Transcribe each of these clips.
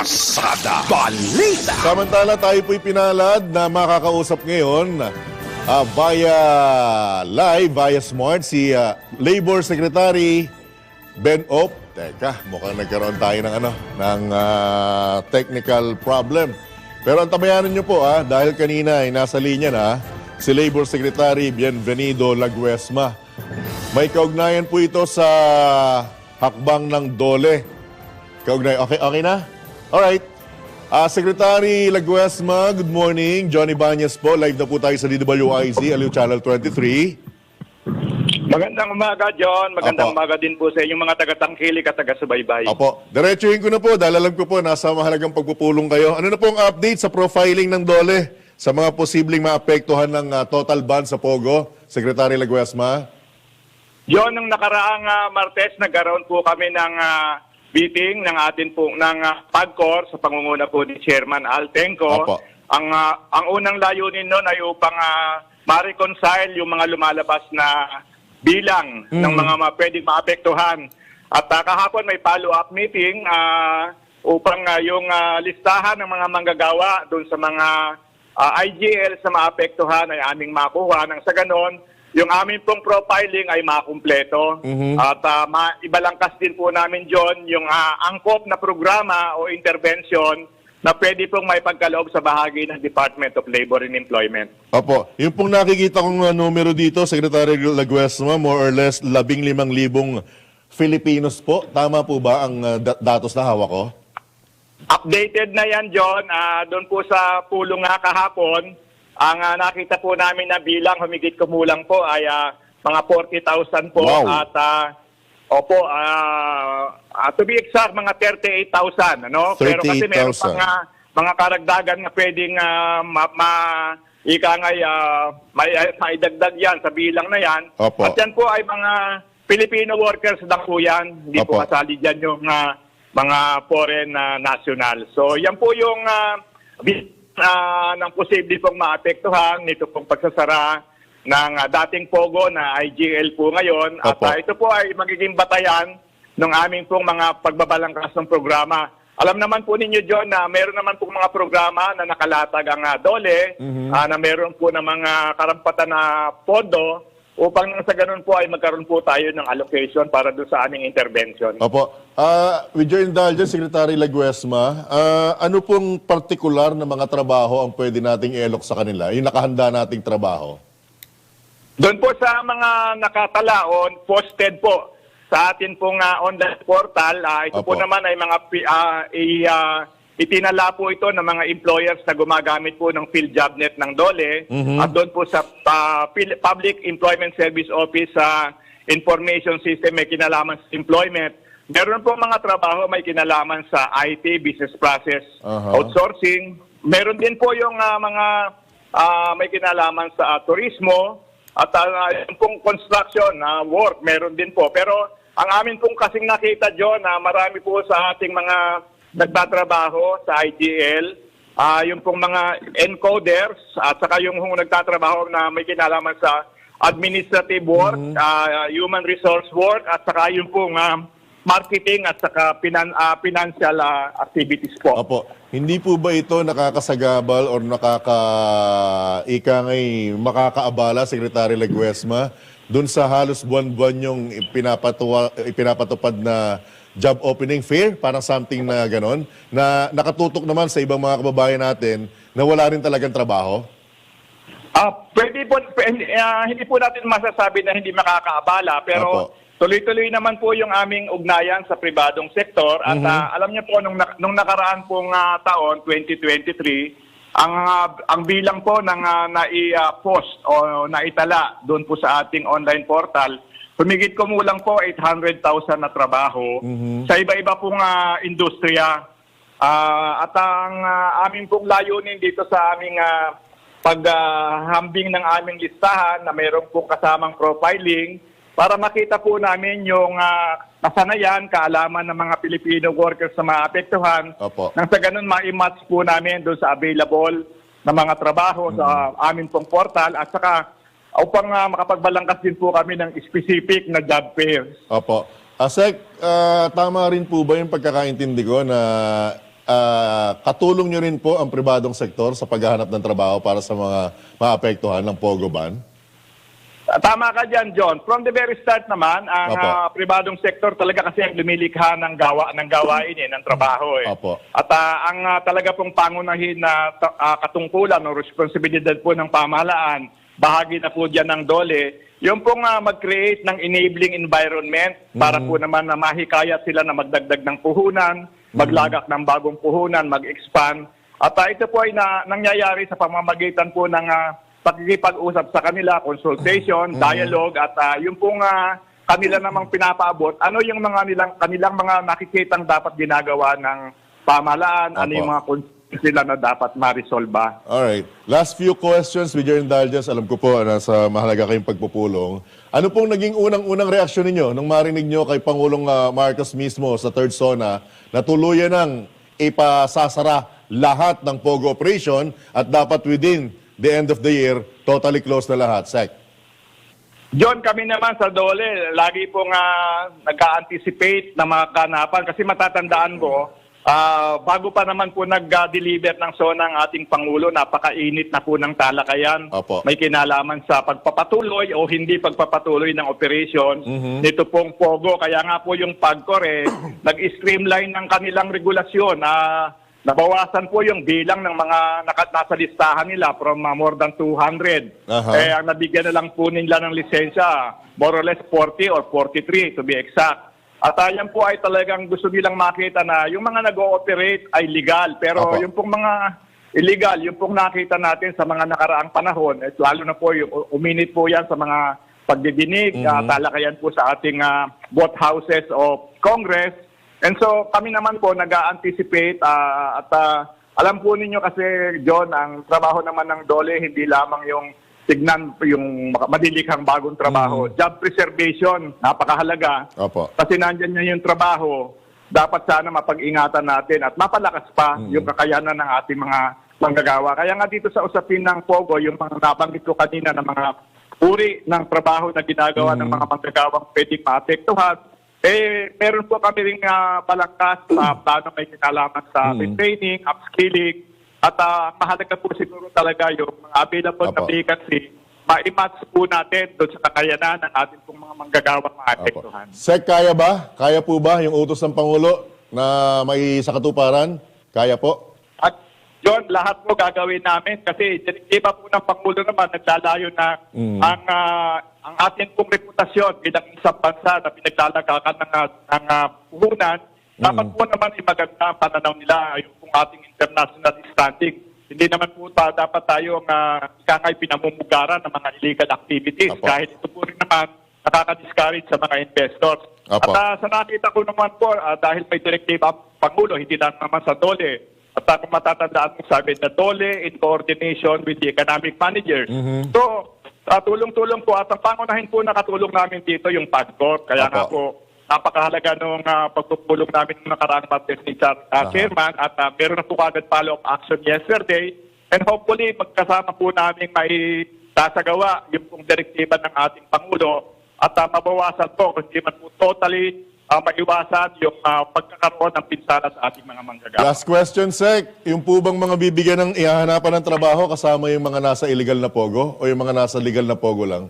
Pasada Balita. Samantala tayo po'y pinalad na makakausap ngayon ah, via live, via smart, si ah, Labor Secretary Ben Op. Teka, mukhang nagkaroon tayo ng, ano, ng ah, technical problem. Pero ang tabayanan niyo po, ah, dahil kanina ay nasa linya na si Labor Secretary Bienvenido Laguesma. May kaugnayan po ito sa hakbang ng Dole. Kaugnay, okay, okay na? Alright. Ah, Secretary Laguesma, good morning. Johnny Banyas po. Live na po tayo sa DWIZ, Aliw Channel 23. Magandang umaga, John. Magandang Apo. umaga din po sa inyong mga taga-tangkilik at taga-subaybay. Opo. Diretsuhin ko na po dahil alam ko po nasa mahalagang pagpupulong kayo. Ano na po ang update sa profiling ng DOLE sa mga posibleng maapektuhan ng ah, total ban sa Pogo? Secretary Laguesma? John, nung nakaraang ah, Martes, nagkaroon po kami ng ah, meeting ng atin po ng uh, PAGCOR sa pangunguna po ni Chairman Altenco. Apo. Ang ah, ang unang layunin noon ay upang uh, ma-reconcile yung mga lumalabas na bilang Mm. ng mga ma- pwedeng maapektuhan. At ah, kahapon may follow-up meeting ah, upang ah, yung ah, listahan ng mga manggagawa doon sa mga ah, IGL sa maapektuhan ay aming makuha. Nang sa ganon, yung aming pong profiling ay makumpleto. Mhm. At uh, ibalangkas din po namin, John, yung ah, angkop na programa o intervention na pwede pong may pagkaloob sa bahagi ng Department of Labor and Employment. Opo. Yung pong nakikita kong uh, numero dito, Secretary Laguesma, more or less labing limang libong Filipinos po. Tama po ba ang uh, dat- datos na hawak ko? Updated na yan, John. Ah, doon po sa pulong nga kahapon, ang ah, nakita po namin na bilang humigit kumulang po ay ah, mga 40,000 po. Wow. At ah, opo, ah, ah, to be exact, mga 38,000. Ano? Pero kasi meron 38,000. pang ah, mga karagdagan na pwedeng ah, ma, ma ika nga ah, may, may dagdag yan sa bilang na yan. Opo. At yan po ay mga Filipino workers lang po yan. Hindi po Opo. kasali dyan yung ah, mga foreign na national. So yan po yung uh, ng posible pong maapektuhan nito pong pagsasara ng ah, dating Pogo na IGL po ngayon. At Opo. ah, ito po ay magiging batayan ng aming pong mga pagbabalangkas ng programa. Alam naman po ninyo, John, na meron naman po mga programa na nakalatag ang ah, DOLE, ah, na meron po ng mga karampatan na pondo upang nang sa ganun po ay magkaroon po tayo ng allocation para doon sa aming intervention. Opo. Ah, with your indulgence, Secretary Laguesma, ah, ano pong partikular na mga trabaho ang pwede nating i-alok sa kanila? Yung nakahanda nating trabaho? Doon po sa mga nakatala o posted po sa atin pong ah, online portal, ah, ito po Opo. naman ay mga ah, i- ah, itinala po ito ng mga employers na gumagamit po ng field job net ng DOLE Mhm. at doon po sa Pil- Public Employment Service Office sa information system may kinalaman sa employment. Meron po mga trabaho may kinalaman sa IT, business process, Aha. outsourcing. Meron din po yung ah, mga ah, may kinalaman sa ah, turismo at ah, yung pong construction na work meron din po. Pero ang amin pong kasing nakita John na marami po sa ating mga nagtatrabaho sa IGL, ah yung pong mga encoders at saka yung hung nagtatrabaho na may kinalaman sa administrative work, ah, human resource work at saka yung pong ah, marketing at saka finan- ah, financial ah, activities po. Opo. Hindi po ba ito nakakasagabal or nakaka ika ngay makakaabala Secretary Laguesma doon sa halos buwan-buwan yung pinapatuwa, ipinapatupad na job opening fair, parang something na ganon, na nakatutok naman sa ibang mga kababayan natin na wala rin talagang trabaho? Ah, pwede po pwede, ah, hindi po natin masasabi na hindi makakaabala pero Apo. tuloy-tuloy naman po yung aming ugnayan sa pribadong sektor at ah, alam niyo po nung nung nakaraan pong ah, taon 2023 ang ah, ang bilang po ng uh, nai-post o naitala doon po sa ating online portal humigit kumulang po 800,000 na trabaho. Sa iba-iba pong ah, industriya. Ah, at ang ah, aming pong layunin dito sa aming ah, paghambing ng aming listahan na mayroon pong kasamang profiling para makita po namin yung ah, kasanayan, kaalaman ng mga Filipino workers na maapektuhan. Opo. Nang sa ganun, ma-match po namin doon sa available na mga trabaho sa amin pong portal at saka upang ah, makapagbalangkas din po kami ng specific na job fairs. Opo. Asek, ah, tama rin po ba yung pagkakaintindi ko na ah, katulong nyo rin po ang pribadong sektor sa paghahanap ng trabaho para sa mga maapektuhan ng Pogo ban? Tama ka dyan, John. From the very start naman, ang Opo. ah, pribadong sektor talaga kasi ang lumilikha ng gawa ng gawain eh, ng trabaho eh. Opo. At ah, ang ah, talaga pong pangunahin na ah, katungkulan o responsibilidad po ng pamahalaan, bahagi na po dyan ng DOLE, yung pong ah, mag-create ng enabling environment para po naman na mahikayat sila na magdagdag ng puhunan, maglagak ng bagong puhunan, mag-expand. At ah, ito po ay na, nangyayari sa pamamagitan po ng ah, pakikipag-usap sa kanila, consultation, dialogue, at ah, yung pong ah, kanila namang pinapaabot, ano yung mga nilang, kanilang mga nakikitang dapat ginagawa ng pamahalaan, ano Opo. yung mga nila na dapat ma-resolve. Alright. Last few questions with your indulgence. Alam ko po, nasa mahalaga kayong pagpupulong. Ano pong naging unang-unang reaksyon ninyo nung marinig nyo kay Pangulong ah, Marcos mismo sa third zona na tuluyan ng ipasasara lahat ng POGO operation at dapat within the end of the year, totally closed na lahat. Sec. John, kami naman sa Dole, lagi pong uh, nag-anticipate ng mga kanapan kasi matatandaan ko, ah, bago pa naman po nag-deliver ng SONA ang ating Pangulo, napakainit na po ng talakayan. Opo. May kinalaman sa pagpapatuloy o hindi pagpapatuloy ng operations nito pong POGO. Kaya nga po yung PAGCOR eh, nag-streamline ng kanilang regulasyon na nabawasan po yung bilang ng mga nakat nasa listahan nila from uh, more than 200. Aha. Eh, ang nabigyan na lang po nila ng lisensya, more or less 40 or 43 to be exact. At uh, yan po ay talagang gusto nilang makita na yung mga nag-ooperate ay legal. Pero Opo. yung pong mga illegal, yung pong nakita natin sa mga nakaraang panahon, at lalo na po yung uminit po yan sa mga pagdidinig, ah, talakayan po sa ating ah, both houses of Congress. And so kami naman po nag-anticipate at ah, alam po ninyo kasi John, ang trabaho naman ng DOLE hindi lamang yung tignan yung madilikhang bagong trabaho. Job preservation, napakahalaga. Opo. Kasi nandyan niya yung trabaho, dapat sana mapag-ingatan natin at mapalakas pa yung kakayanan ng ating mga manggagawa. Kaya nga dito sa usapin ng POGO, yung mga nabanggit ko kanina ng mga uri ng trabaho na ginagawa ng mga manggagawang pwedeng maapektuhan, eh, meron po kami rin uh, palangkas sa paano may kinalaman sa training, upskilling, at ah, mahalaga po siguro talaga yung mga available na Apo. vacancy, ma-match po natin doon sa kakayanan ng ating pong mga manggagawang Opo. maapektuhan. Sec, kaya ba? Kaya po ba yung utos ng Pangulo na may sa katuparan? Kaya po? John, lahat po gagawin namin kasi direktiba po ng Pangulo naman naglalayo na ang ah, ang ating pong reputasyon bilang isang bansa na pinaglalagakan ng, ah, ng ah, puhunan, dapat po naman ay maganda ang pananaw nila yung pong ating international standing. Hindi naman po ta, dapat tayo ang uh, ikangay pinamumugaran ng mga illegal activities Apo. kahit ito po rin naman nakaka-discourage sa mga investors. Apo. At ah, sa nakita ko naman po, ah, dahil may direktiba ang Pangulo, hindi lang naman sa DOLE. Uh, matatandaan mo sabi na DOLE in coordination with the economic managers. So, ah, tulong-tulong po at ang pangunahin po nakatulong namin dito yung PAGCOR. Kaya Apo. nga po, napakahalaga nung uh, pagtutulong namin ng nakaraang Martes ni Char- ah, Aha. Chairman at ah, meron na po kagad follow-up action yesterday. And hopefully, magkasama po namin may sasagawa yung direktiba ng ating Pangulo at uh, mabawasan po kung hindi man po totally ah, maiwasan yung ah, pagkakaroon ng pinsala sa ating mga manggagawa. Last question, Sec. Yung po bang mga bibigyan ng ihahanapan ng trabaho kasama yung mga nasa illegal na pogo o yung mga nasa legal na pogo lang?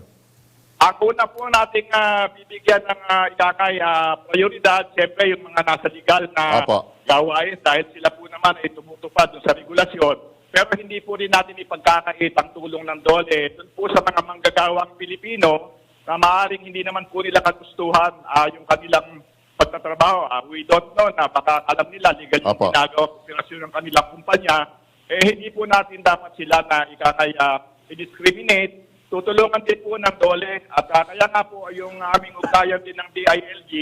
Ang una po nating ah, bibigyan ng uh, ikakay ah, prioridad, siyempre yung mga nasa legal na Apo. gawain dahil sila po naman ay tumutupad sa regulasyon. Pero hindi po rin natin ipagkakait ang tulong ng DOLE dun po sa mga manggagawang Pilipino na maaaring hindi naman po nila kagustuhan ah, yung kanilang pagtatrabaho. Ah, we don't know na baka alam nila legal yung Apo. ginagawa operasyon ng kanilang kumpanya. Eh hindi po natin dapat sila na ikakay ah, i-discriminate tutulungan din po ng DOLE at ah, kaya nga po yung aming ugnayan din ng DILG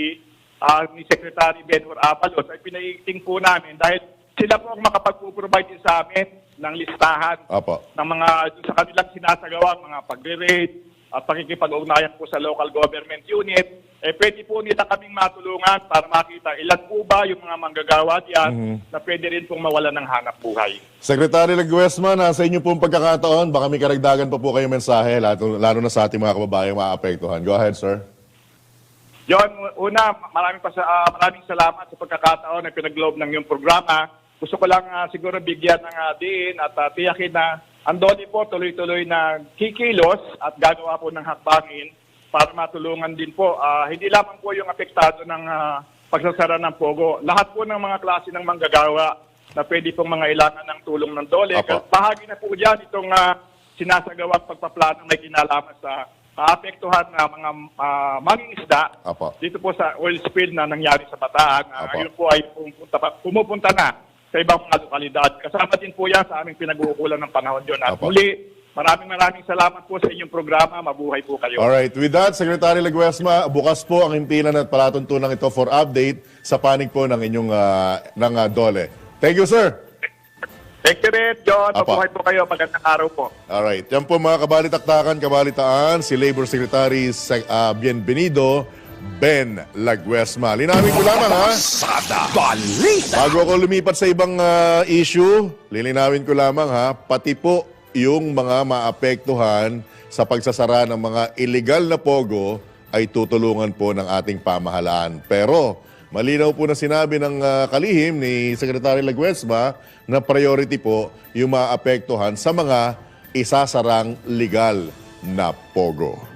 ah, ni Secretary Benhur Apalos ay pinaiting po namin dahil sila po ang makapag-provide sa amin ng listahan Apo. ng mga sa kanilang sinasagawa, mga pagre-rate at pakikipag-ugnayan po sa local government unit, eh pwede po nila kaming matulungan para makita ilan po ba yung mga manggagawa diyan na pwede rin pong mawalan ng hanap buhay. Secretary Laguesma, nasa inyo pong pagkakataon, baka may karagdagan pa po kayong mensahe, lalo, lalo na sa ating mga kababayang maapektuhan. Go ahead, sir. John, una, maraming, pa, ah, maraming salamat sa pagkakataon na pinag-globe ng iyong programa. gusto ko lang ah, siguro bigyan ng uh, diin at ah, tiyakin na ang Dole po tuloy-tuloy na kikilos at gagawa po ng hakbangin para matulungan din po. Ah, hindi lamang po yung apektado ng ah, pagsasara ng Pogo. Lahat po ng mga klase ng manggagawa na pwede pong mga ilangan ng tulong ng Dole. Apo. Bahagi na po dyan itong uh, sinasagawang pagpaplano may kinalaman sa maapektuhan na mga uh, mangingisda Apo. dito po sa oil spill na nangyari sa Bataan. Uh, yun po ay pumupunta, pumupunta na sa ibang mga lokalidad. Kasama din po yan sa aming pinag-uukulan ng panahon yun. At Apo. muli, maraming maraming salamat po sa inyong programa. Mabuhay po kayo. Alright, with that, Secretary Laguesma, bukas po ang himpilan at palatuntunan ito for update sa panig po ng inyong ah, ng ah, Dole. Thank you, sir. Thank you rin, John. Apo. Mabuhay po kayo. Magandang araw po. Alright, yan po mga kabalitaktakan, kabalitaan, si Labor Secretary Sec- ah, Bienvenido Ben Laguesma. Linawin ko lamang ha. Pasada. Balita. Bago ako lumipat sa ibang ah, issue, lilinawin ko lamang ha, pati po yung mga maapektuhan sa pagsasara ng mga illegal na pogo ay tutulungan po ng ating pamahalaan. Pero malinaw po na sinabi ng ah, kalihim ni Secretary Laguesma na priority po yung maapektuhan sa mga isasarang legal na pogo.